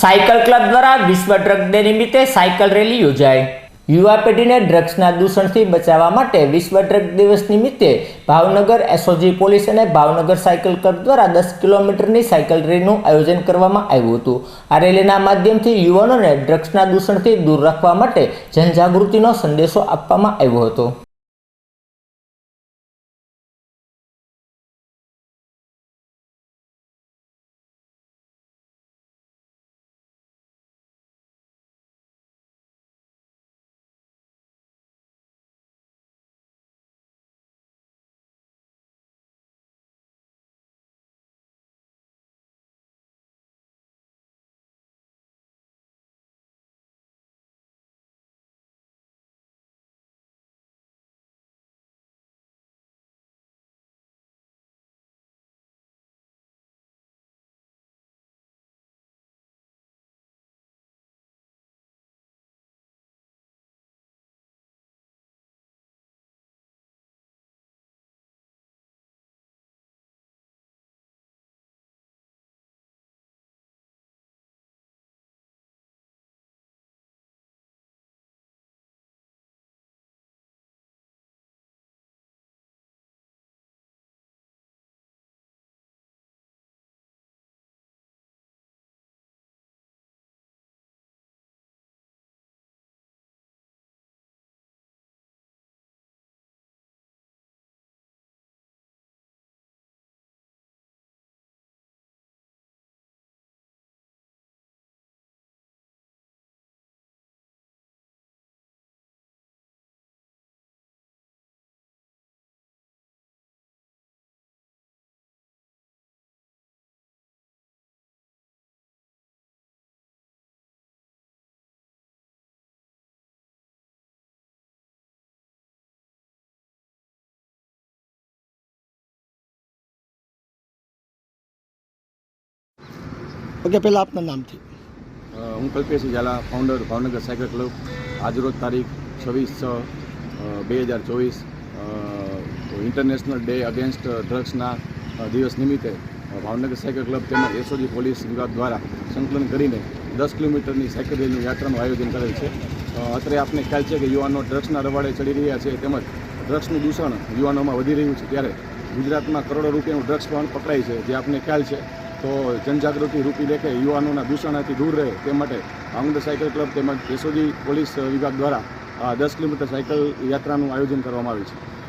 Cycle club દ્વારા વિશ્વ drug day નિમિત્તે સાયકલ રેલી યોજાઈ. યુવા પેઢીને ડ્રગ્સના દૂષણથી બચાવવા માટે વિશ્વ ડ્રગ દિવસ નિમિત્તે ભાવનગર એસઓજી પોલીસ અને ભાવનગર સાયકલ ક્લબ દ્વારા દસ કિલોમીટરની સાયકલ રેલીનું આયોજન કરવામાં આવ્યું હતું. આ રેલીના માધ્યમથી યુવાનોને ડ્રગ્સના દૂષણથી દૂર રાખવા માટે જનજાગૃતિનો સંદેશો આપવામાં આવ્યો હતો. ઓકે, પહેલાં આપના નામથી. હું Kalpesh Zala founder Bhavnagar cycle club. આજરોજ તારીખ છવ્વીસ છ બે હજાર ચોવીસ. ઇન્ટરનેશનલ ડે અગેન્સ્ટ ડ્રગ્સના દિવસ નિમિત્તે ભાવનગર સાયકલ ક્લબ તેમજ એસઓજી પોલીસ વિભાગ દ્વારા સંકલન કરીને દસ કિલોમીટરની સાયકલ રેલીનું યાત્રાનું આયોજન કરેલ છે. અત્યારે આપને ખ્યાલ છે કે યુવાનો ડ્રગ્સના રવાડે ચડી રહ્યા છે તેમજ ડ્રગ્સનું દૂષણ યુવાનોમાં વધી રહ્યું છે ત્યારે ગુજરાતમાં કરોડો રૂપિયાનું ડ્રગ્સ પણ પકડાય છે. જે આપને ખ્યાલ છે તો જનજાગૃતિ રૂપી લેખે યુવાનોના દૂષણથી દૂર રહે તે માટે આમદા સાયકલ ક્લબ તેમજ કેશોદી પોલીસ વિભાગ દ્વારા દસ કિલોમીટર સાયકલ યાત્રાનું આયોજન કરવામાં આવ્યું છે.